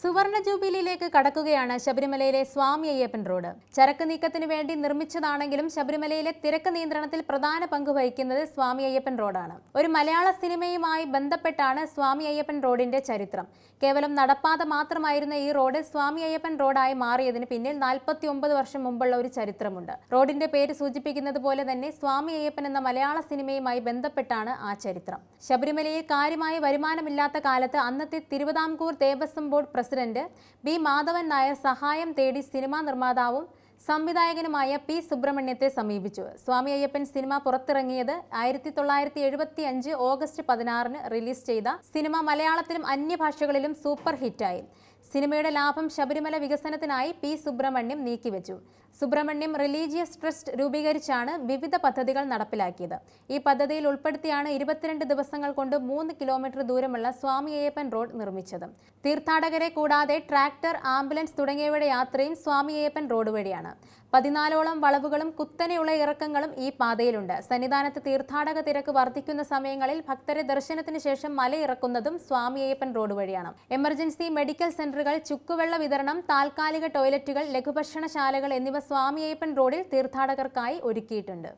സുവർണ ജൂബിലിയിലേക്ക് കടക്കുകയാണ് ശബരിമലയിലെ സ്വാമി അയ്യപ്പൻ റോഡ്. ചരക്ക് നീക്കത്തിന് വേണ്ടി നിർമ്മിച്ചതാണെങ്കിലും ശബരിമലയിലെ തിരക്ക് നിയന്ത്രണത്തിൽ പ്രധാന പങ്ക് വഹിക്കുന്നത് സ്വാമി അയ്യപ്പൻ റോഡാണ്. ഒരു മലയാള സിനിമയുമായി ബന്ധപ്പെട്ടാണ് സ്വാമി അയ്യപ്പൻ റോഡിന്റെ ചരിത്രം. കേവലം നടപ്പാത മാത്രമായിരുന്ന ഈ റോഡ് സ്വാമി അയ്യപ്പൻ റോഡായി മാറിയതിന് പിന്നിൽ നാൽപ്പത്തി ഒമ്പത് വർഷം മുമ്പുള്ള ഒരു ചരിത്രമുണ്ട്. റോഡിന്റെ പേര് സൂചിപ്പിക്കുന്നത് പോലെ തന്നെ സ്വാമി അയ്യപ്പൻ എന്ന മലയാള സിനിമയുമായി ബന്ധപ്പെട്ടാണ് ആ ചരിത്രം. ശബരിമലയിൽ കാര്യമായ വരുമാനമില്ലാത്ത കാലത്ത് അന്നത്തെ Thiruvithamkoor Devaswom board president B Madhavan Nair സഹായം തേടി സിനിമാ നിർമ്മാതാവും സംവിധായകനുമായ പി സുബ്രഹ്മണ്യത്തെ സമീപിച്ചു. സ്വാമി അയ്യപ്പൻ സിനിമ പുറത്തിറങ്ങിയത് ആയിരത്തി തൊള്ളായിരത്തി എഴുപത്തി അഞ്ച് ഓഗസ്റ്റ് പതിനാറിന് റിലീസ് ചെയ്ത സിനിമ മലയാളത്തിലും അന്യഭാഷകളിലും സൂപ്പർ ഹിറ്റായി. സിനിമയുടെ ലാഭം ശബരിമല വികസനത്തിനായി പി സുബ്രഹ്മണ്യം നീക്കിവെച്ചു. സുബ്രഹ്മണ്യം റിലീജിയസ് ട്രസ്റ്റ് രൂപീകരിച്ചാണ് വിവിധ പദ്ധതികൾ നടപ്പിലാക്കിയത്. ഈ പദ്ധതിയിൽ ഉൾപ്പെടുത്തിയാണ് ഇരുപത്തിരണ്ട് ദിവസങ്ങൾ കൊണ്ട് മൂന്ന് കിലോമീറ്റർ ദൂരമുള്ള സ്വാമി അയ്യപ്പൻ റോഡ് നിർമ്മിച്ചത്. തീർത്ഥാടകരെ കൂടാതെ ട്രാക്ടർ ആംബുലൻസ് തുടങ്ങിയവയുടെ യാത്രയും സ്വാമി അയ്യപ്പൻ റോഡ് വഴിയാണ്. പതിനാലോളം വളവുകളും കുത്തനെയുള്ള ഇറക്കങ്ങളും ഈ പാതയിലുണ്ട്. സന്നിധാനത്ത് തീർത്ഥാടക തിരക്ക് വർദ്ധിക്കുന്ന സമയങ്ങളിൽ ഭക്തരെ ദർശനത്തിന് ശേഷം മലയിറക്കുന്നതും സ്വാമി അയ്യപ്പൻ റോഡ് വഴിയാണ്. എമർജൻസി മെഡിക്കൽ സെന്ററുകൾ ചുക്കുവെള്ള വിതരണം താൽക്കാലിക ടോയ്ലറ്റുകൾ ലഘുഭക്ഷണശാലകൾ എന്നിവ സ്വാമിയേപ്പൻ റോഡിൽ തീർത്ഥാടകർക്കായി ഒരുക്കിയിട്ടുണ്ട്.